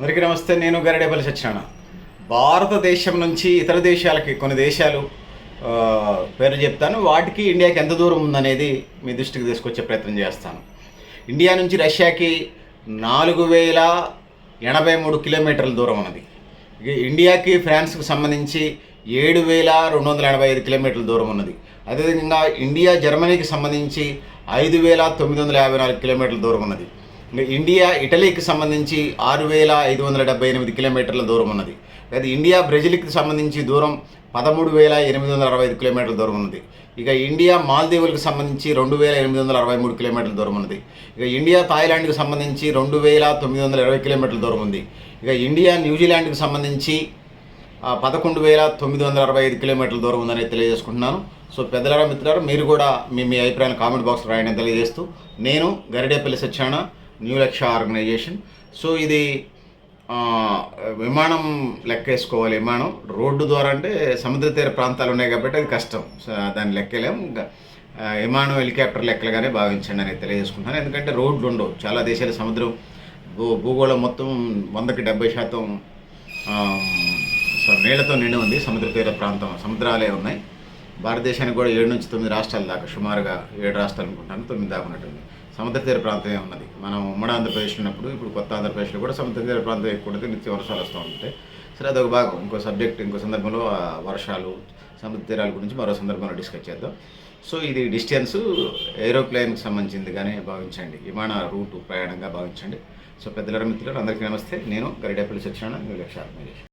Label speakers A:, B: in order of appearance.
A: అందరికీ నమస్తే నేను గరడేపల్లి సత్యనారాయణ. భారతదేశం నుంచి ఇతర దేశాలకి కొన్ని దేశాలు పేరు చెప్తాను. వాటికి ఇండియాకి ఎంత దూరం ఉందనేది మీ దృష్టికి తీసుకొచ్చే ప్రయత్నం చేస్తాను. ఇండియా నుంచి రష్యాకి నాలుగు వేల ఎనభై మూడు కిలోమీటర్ల దూరం ఉన్నది. ఇండియాకి ఫ్రాన్స్కు సంబంధించి ఏడు వేల రెండు వందల ఎనభై ఐదు కిలోమీటర్ల దూరం ఉన్నది. అదేవిధంగా ఇండియా జర్మనీకి సంబంధించి ఐదు వేల తొమ్మిది వందల యాభై నాలుగు కిలోమీటర్ల దూరం ఉన్నది. ఇండియా ఇటలీకి సంబంధించి ఆరు వేల ఐదు వందల డెబ్బై ఎనిమిది కిలోమీటర్ల దూరం ఉన్నది. లేదా ఇండియా బ్రెజిల్కి సంబంధించి దూరం పదమూడు వేల ఎనిమిది వందల అరవై ఐదు కిలోమీటర్ల దూరం ఉన్నది. ఇక ఇండియా మాల్దీవులకు సంబంధించి రెండు వేల ఎనిమిది వందల అరవై మూడు కిలోమీటర్ల దూరం ఉన్నది. ఇక ఇండియా థాయిలాండ్కి సంబంధించి రెండు వేల తొమ్మిది వందల ఇరవై కిలోమీటర్ల దూరం ఉంది. ఇక ఇండియా న్యూజిలాండ్కి సంబంధించి పదకొండు వేల తొమ్మిది వందల అరవై ఐదు కిలోమీటర్ల దూరం ఉందని తెలియజేసుకుంటున్నాను. సో పెద్దలారా మిత్రులారా మీరు కూడా మీ మీ అభిప్రాయాన్ని కామెంట్ బాక్స్లో రాయడం తెలియజేస్తూ నేను Garidepalli సత్యాన new Lakshya organisation so ఇది విమానం లెక్కేసుకోవాలి. విమానం రోడ్డు ద్వారా అంటే సముద్ర తీర ప్రాంతాలు ఉన్నాయి కాబట్టి అది కష్టం. దాన్ని లెక్కలేం. ఇంకా విమానం హెలికాప్టర్ లెక్కలుగానే భావించండి అని తెలియజేసుకుంటాను ఎందుకంటే రోడ్లు ఉండవు. చాలా దేశాలు సముద్రం భూ భూగోళం మొత్తం వందకి డెబ్బై శాతం సో నీళ్ళతో నిండి ఉంది. సముద్ర తీర ప్రాంతం సముద్రాలే ఉన్నాయి. భారతదేశానికి కూడా ఏడు నుంచి తొమ్మిది రాష్ట్రాల దాకా సుమారుగా ఏడు రాష్ట్రాలు అనుకుంటాను తొమ్మిది దాకా ఉన్నట్టుంది. సముద్ర తీర ప్రాంతమే ఉన్నది. మనం ఉమ్మడి ఆంధ్రప్రదేశ్లో ఉన్నప్పుడు ఇప్పుడు కొత్త ఆంధ్రప్రదేశ్లో కూడా సముద్ర తీర ప్రాంతం ఎక్కువ ఉంటుంది నిత్య వర్షాలు వస్తూ ఉంటాయి సరే అదొక భాగం. ఇంకో సబ్జెక్ట్ ఇంకో సందర్భంలో వర్షాలు సముద్ర తీరాల గురించి మరో సందర్భంలో డిస్కస్ చేద్దాం. సో ఇది డిస్టెన్స్ ఏరోప్లేన్కి సంబంధించింది కానీ భావించండి. విమాన రూటు ప్రయాణంగా భావించండి. సో పెద్దల మిత్రులు అందరికీ నమస్తే. నేను గరిడేపల్లి శిక్షణ లక్ష్య ఆర్గనైజేషన్